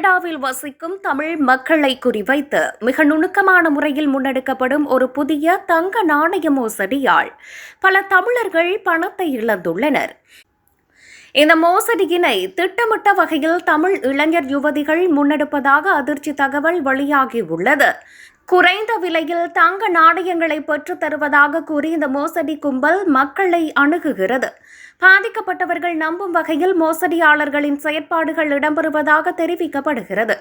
கனடாவில் வசிக்கும் தமிழ் மக்களை குறிவைத்து மிக நுணுக்கமான முறையில் முன்னெடுக்கப்படும் ஒரு புதிய தங்க நாணய மோசடியால் பல தமிழர்கள் பணத்தை இழந்துள்ளனர். இந்த மோசடியினை திட்டமிட்ட வகையில் தமிழ் இளைஞர் யுவதிகள் முன்னெடுப்பதாக அதிர்ச்சி தகவல் வெளியாகியுள்ளது குறைந்த விலையில் தங்க நாணயங்களை பெற்றுத் தருவதாக கூறி இந்த மோசடி கும்பல் மக்களை அணுகுகிறது. பாதிக்கப்பட்டவர்கள் நம்பும் வகையில் மோசடியாளர்களின் செயற்பாடுகள் இடம்பெறுவதாக தெரிவிக்கப்படுகிறது.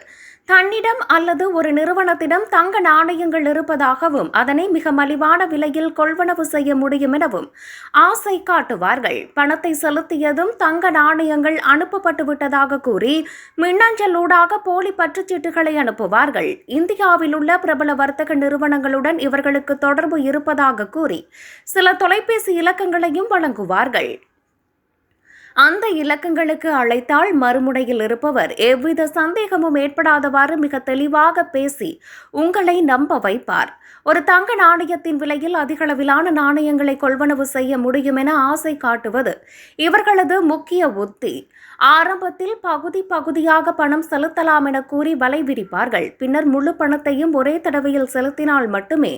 தன்னிடம் அல்லது ஒரு நிறுவனத்திடம் தங்க நாணயங்கள் இருப்பதாகவும் அதனை மிக மலிவான விலையில் கொள்வனவு செய்ய முடியும் எனவும் ஆசை காட்டுவார்கள். பணத்தை செலுத்தியதும் தங்க நாணயங்கள் அனுப்பப்பட்டு விட்டதாக கூறி மின்னஞ்சலூடாக போலி பற்றுச்சீட்டுகளை அனுப்புவார்கள். இந்தியாவில் உள்ள பிரபல வர்த்தக நிறுவனங்களுடன் இவர்களுக்கு தொடர்பு இருப்பதாக கூறி சில தொலைபேசி இலக்கங்களையும் வழங்குவார்கள். அந்த இலக்கங்களுக்கு அழைத்தால் மறுமுனையில் இருப்பவர். எவ்வித சந்தேகமும் ஏற்படாதவாறு மிக தெளிவாக பேசி உங்களை நம்ப வைப்பார். ஒரு தங்க நாணயத்தின் விலையில் அதிகளவிலான நாணயங்களை கொள்வனவு செய்ய முடியும் என ஆசை காட்டுவது இவர்களது முக்கிய உத்தி. ஆரம்பத்தில் பகுதி பகுதியாக பணம் செலுத்தலாம் என கூறி வலை விரிப்பார்கள். பின்னர் முழு பணத்தையும் ஒரே தடவையில் செலுத்தினால் மட்டுமே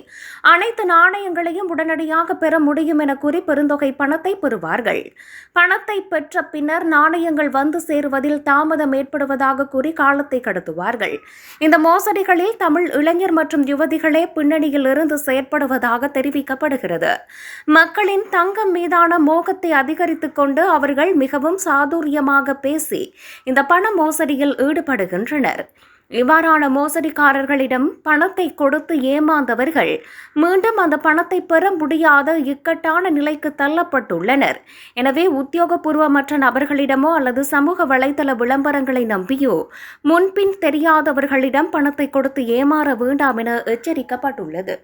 அனைத்து நாணயங்களையும் உடனடியாக பெற முடியும் என கூறி பெருந்தொகை பணத்தை பெறுவார்கள். பணத்தை பெற்று பின்னர் நாணயங்கள் வந்து சேருவதில் தாமதம் ஏற்படுவதாக கூறி காலத்தை கடத்துவார்கள். இந்த மோசடிகளில் தமிழ் இளைஞர் மற்றும் யுவதிகளே பின்னணியில் இருந்து செயற்படுவதாக தெரிவிக்கப்படுகிறது. மக்களின் தங்கம் மீதான மோகத்தை அதிகரித்துக் கொண்டு அவர்கள் மிகவும் சாதுரியமாக பேசி இந்த பண மோசடியில் ஈடுபடுகின்றனர். இவ்வாறான மோசடிக்காரர்களிடம் பணத்தை கொடுத்து ஏமாந்தவர்கள் மீண்டும் அந்த பணத்தை பெற முடியாத இக்கட்டான நிலைக்கு தள்ளப்பட்டுள்ளனர். எனவே உத்தியோகபூர்வமற்ற நபர்களிடமோ அல்லது சமூக வலைதள விளம்பரங்களை நம்பியோ முன்பின் தெரியாதவர்களிடம் பணத்தை கொடுத்து ஏமாற வேண்டாம் என எச்சரிக்கப்பட்டுள்ளது.